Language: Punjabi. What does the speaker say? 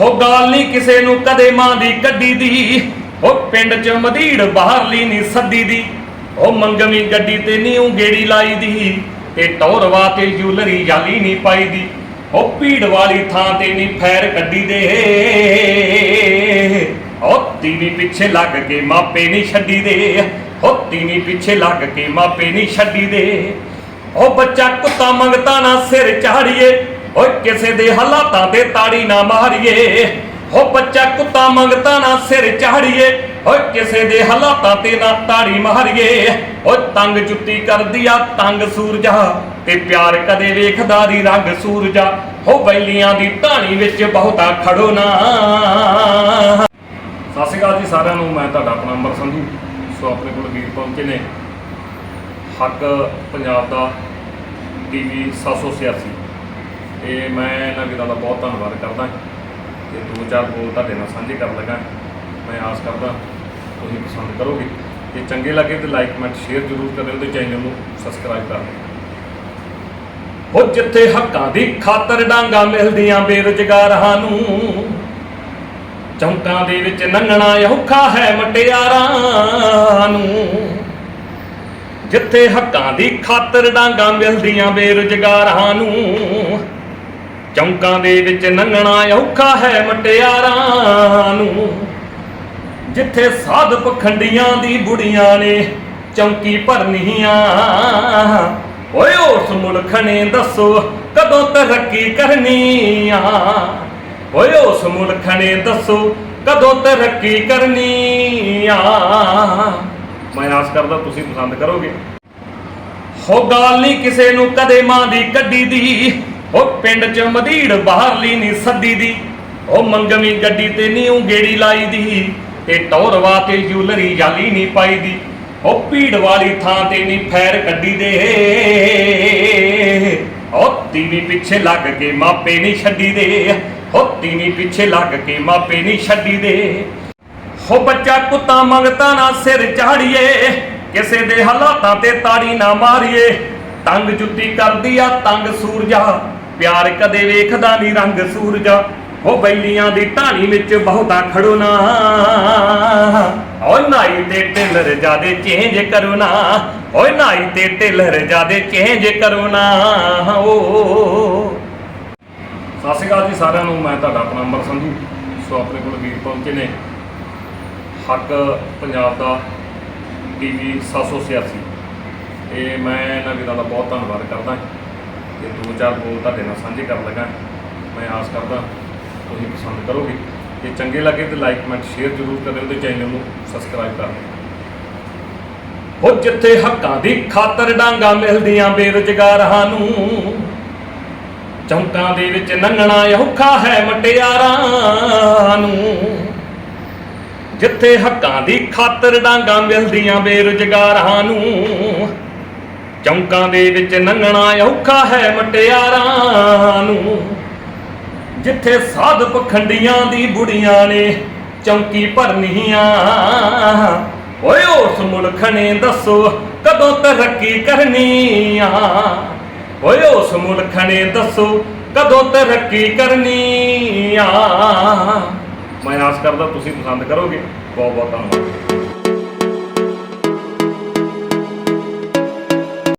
ਹੋ ਗਾਲ ਨਹੀਂ ਕਿਸੇ ਨੂੰ ਕਦੇ ਮਾਂ ਦੀ ਕੱਢੀ ਦੀ। ਉਹ ਪਿੰਡ ਚ ਮਧੀੜ ਬਾਹਰਲੀ ਨਹੀਂ ਸੱਦੀ ਦੀ। ਉਹ ਮੰਗਵੀਂ ਗੱਡੀ ਤੇ ਨਹੀਂ ਗੇੜੀ ਲਾਈ ਦੀ। ਤੇ ਟੌਰਵਾ ਤੇ ਜੂਲਰੀ ਯਾਲੀ ਨਹੀਂ ਪਾਈ ਦੀ। ਉਹ ਭੀੜ ਵਾਲੀ ਥਾਂ ਤੇ ਨਹੀਂ ਫੈਰ ਕੱਢੀ ਦੇ। ਉਹ ਤੀਵੀਂ ਪਿੱਛੇ ਲੱਗ ਕੇ ਮਾਪੇ ਨਹੀਂ ਛੱਡੀ ਦੇ। ਉਹ ਤੀਵੀਂ ਪਿੱਛੇ ਲੱਗ ਕੇ ਮਾਪੇ ਨਹੀਂ ਛੱਡੀ ਦੇ। ਉਹ ਬੱਚਾ ਕੁੱਤਾ ਮੰਗਤਾ ਨਾ ਸਿਰ ਚਾੜੀਏ ਓਏ ਕਿਸੇ ਦੇ ਹਾਲਾਤਾਂ ਤੇ ਤਾੜੀ ਨਾ ਮਾਰੀਏ। ਹੋ ਬੱਚਾ ਕੁੱਤਾ ਮੰਗਤਾ ਨਾ ਸਿਰ ਚਾੜੀਏ ਓਏ ਕਿਸੇ ਦੇ ਹਾਲਾਤਾਂ ਤੇ ਨਾ ਤਾੜੀ ਮਾਰੀਏ। ਓਏ ਤੰਗ ਜੁੱਤੀ ਕਰਦੀ ਆ ਤੰਗ ਸੂਰਜਾ। ਤੇ ਪਿਆਰ ਕਦੇ ਵੇਖਦਾ ਦੀ ਰੰਗ ਸੂਰਜਾ। ਹੋ ਬੈਲੀਆਂ ਦੀ ਢਾਣੀ ਵਿੱਚ ਬਹੁਤਾ ਖੜੋ ਨਾ। ਸਤਿ ਸ਼੍ਰੀ ਅਕਾਲ ਜੀ ਸਾਰਿਆਂ ਨੂੰ, ਮੈਂ ਤੁਹਾਡਾ ਆਪਣਾ ਅੰਮ੍ਰਿਤ ਸੰਧੂ ਸੋ ਆਪਣੇ ਕੋਲ ਵੀਰ ਪਹੁੰਚੇ ਨੇ। ਹੱਕ ਪੰਜਾਬ ਦਾ ਟੀਵੀ 786 ਤੇ ਮੈਂ ਇਹਨਾਂ ਵੀਰਾਂ ਦਾ ਬਹੁਤ ਧੰਨਵਾਦ ਕਰਦਾ। ਤੇ ਦੋ ਚਾਰ ਬੋਲ ਤੁਹਾਡੇ ਨਾਲ ਸਾਂਝੇ ਕਰਨ ਲੱਗਾ। ਮੈਂ ਆਸ ਕਰਦਾ ਤੁਸੀਂ ਪਸੰਦ ਕਰੋਗੇ। ਜੇ ਚੰਗੇ ਲੱਗੇ ਤੇ ਲਾਈਕ ਕਮੈਂਟ ਸ਼ੇਅਰ ਜ਼ਰੂਰ ਕਰਿਓ ਤੇ ਚੈਨਲ ਨੂੰ ਸਬਸਕ੍ਰਾਈਬ ਕਰ ਲਿਓ ਉਹ ਜਿੱਥੇ ਹੱਕਾਂ ਦੀ ਖਾਤਰ ਡਾਂਗਾ ਮਿਲਦੀਆਂ ਬੇਰੁਜ਼ਗਾਰਾਂ ਨੂੰ, ਚੌਂਕਾਂ ਦੇ ਵਿੱਚ ਨੰਗਣਾ ਔਖਾ ਹੈ ਮਟਿਆਰਾਂ ਨੂੰ। ਜਿੱਥੇ ਹੱਕਾਂ ਦੀ ਖਾਤਰ ਡਾਂਗਾ ਮਿਲਦੀਆਂ ਬੇਰੁਜ਼ਗਾਰਾਂ ਨੂੰ ਚੌਂਕਾਂ ਦੇ ਵਿੱਚ ਨੰਗਣਾ ਔਖਾ ਹੈ ਮਟਿਆਰਾਂ ਨੂੰ। ਜਿੱਥੇ ਸਾਧ ਪਖੰਡੀਆਂ ਦੀ ਬੁੜੀਆਂ ਨੇ ਚੌਂਕੀ ਭਰਨੀਆਂ। ਓਏ ਉਸ ਮੁਲਕ ਨੇ ਦੱਸੋ ਕਦੋਂ ਤਰੱਕੀ ਕਰਨੀ ਆ ਓਏ ਉਸ ਮੁਲਖ ਨੇ ਦੱਸੋ ਕਦੋਂ ਤਰੱਕੀ ਕਰਨੀ ਆ ਮੈਂ ਆਸ ਕਰਦਾ ਤੁਸੀਂ ਪਸੰਦ ਕਰੋਗੇ। ਹੋ ਗਾਲ ਨਹੀਂ ਕਿਸੇ ਨੂੰ ਕਦੇ ਮਾਂ ਦੀ ਕੱਢੀ ਦੀ। ਉਹ ਪਿੰਡ ਚ ਮਧੀੜ ਬਾਹਰਲੀ ਨਹੀਂ ਸੱਦੀ ਦੀ। ਉਹ ਮੰਗਵੀਂ ਗੱਡੀ ਤੇ ਨਹੀਂ ਉਹ ਗੇੜੀ ਲਾਈ ਦੀ। ਤੇ ਟੌਰਵਾ ਤੇ ਜੂਲਰੀ ਯਾਲੀ ਨਹੀਂ ਪਾਈ ਦੀ। ਉਹ ਭੀੜ ਵਾਲੀ ਥਾਂ ਤੇ ਨਹੀਂ ਫੈਰ ਕੱਢੀ ਦੇ। ਉਹ ਤੀਵੀਂ ਪਿੱਛੇ ਲੱਗ ਕੇ ਮਾਪੇ ਨਹੀਂ ਛੱਡੀ ਦੇ। ਉਹ ਤੀਵੀਂ ਪਿੱਛੇ ਲੱਗ ਕੇ ਮਾਪੇ ਨਹੀਂ ਛੱਡੀ ਦੇ। ਹੋ ਬੱਚਾ ਕੁੱਤਾ ਮੰਗਤਾ ਨਾ ਸਿਰ ਚਾੜੀਏ ਕਿਸੇ ਦੇ ਹਾਲਾਤਾਂ ਤੇ ਤਾੜੀ ਨਾ ਮਾਰੀਏ। ਤੰਗ ਜੁੱਤੀ ਕਰਦੀ ਆ ਤੰਗ ਸੂਰਜਾ। ਪਿਆਰ ਕਦੇ ਵੇਖਦਾ ਨਹੀਂ ਰੰਗ ਸੂਰਜਾ। ਉਹ ਬੈਲੀਆਂ ਦੀ ਢਾਣੀ ਵਿੱਚ ਬਹੁਤਾ ਖੜੋ ਨਾ। ਓ ਨਾਈ ਤੇ ਟੇਲਰ ਜਾਦੇ ਚੇਂਜ ਕਰੋ ਨਾ। ਓਏ ਨਾਈ ਤੇ ਟੇਲਰ ਜਾਦੇ ਚੇਂਜ ਕਰੋ ਨਾ। ਓ। ਸਤਿ ਸ਼੍ਰੀ ਅਕਾਲ ਜੀ ਸਾਰਿਆਂ ਨੂੰ, ਮੈਂ ਤੁਹਾਡਾ ਆਪਣਾ ਅੰਮ੍ਰਿਤ ਸੰਧੂ ਸੋ ਆਪਣੇ ਕੋਲ ਵੀਰ ਪਹੁੰਚੇ ਨੇ। ਹੱਕ ਪੰਜਾਬ ਦਾ ਟੀਵੀ 786 ਤੇ ਮੈਂ ਇਹਨਾਂ ਵੀਰਾਂ ਦਾ ਬਹੁਤ ਧੰਨਵਾਦ ਕਰਦਾ। ਤੇ ਦੋ ਚਾਰ ਬੋਲ ਤੁਹਾਡੇ ਨਾਲ ਸਾਂਝੇ ਕਰਨ ਲੱਗਾ। ਮੈਂ ਆਸ ਕਰਦਾ ਤੁਸੀਂ ਪਸੰਦ ਕਰੋਗੇ। ਜੇ ਚੰਗੇ ਲੱਗੇ ਤੇ ਲਾਈਕ ਕਮੈਂਟ ਸ਼ੇਅਰ ਜ਼ਰੂਰ ਕਰਿਓ ਤੇ ਚੈਨਲ ਨੂੰ ਸਬਸਕ੍ਰਾਈਬ ਕਰ ਲਿਓ ਹੋ ਜਿੱਥੇ ਹੱਕਾਂ ਦੀ ਖਾਤਰ ਡਾਂਗਾ ਮਿਲਦੀਆਂ ਬੇਰੁਜ਼ਗਾਰਾਂ ਨੂੰ, ਚੌਂਕਾਂ ਦੇ ਵਿੱਚ ਨੰਗਣਾ ਔਖਾ ਹੈ ਮਟਿਆਰਾਂ ਨੂੰ। ਜਿੱਥੇ ਹੱਕਾਂ ਦੀ ਖਾਤਰ ਡਾਂਗਾ ਮਿਲਦੀਆਂ ਬੇਰੁਜ਼ਗਾਰਾਂ ਨੂੰ ਚੌਂਕਾਂ ਦੇ ਵਿੱਚ ਨੰਗਣਾ ਔਖਾ ਹੈ ਮਟਿਆਰਾਂ ਨੂੰ। ਜਿੱਥੇ ਸਾਧ ਪਖੰਡੀਆਂ ਦੀ ਬੁੜੀਆਂ ਨੇ ਚੌਂਕੀ ਭਰਨੀਆਂ। ਓਏ ਉਸ ਮੁਲਖ ਨੇ ਦੱਸੋ ਕਦੋਂ ਤਰੱਕੀ ਕਰਨੀ ਆ ਓਏ ਉਸ ਮੁਲਖ ਨੇ ਦੱਸੋ ਕਦੋਂ ਤਰੱਕੀ ਕਰਨੀ ਆ ਮੈਂ ਆਸ ਕਰਦਾ ਤੁਸੀਂ ਪਸੰਦ ਕਰੋਗੇ। ਬਹੁਤ ਬਹੁਤ ਧੰਨਵਾਦ।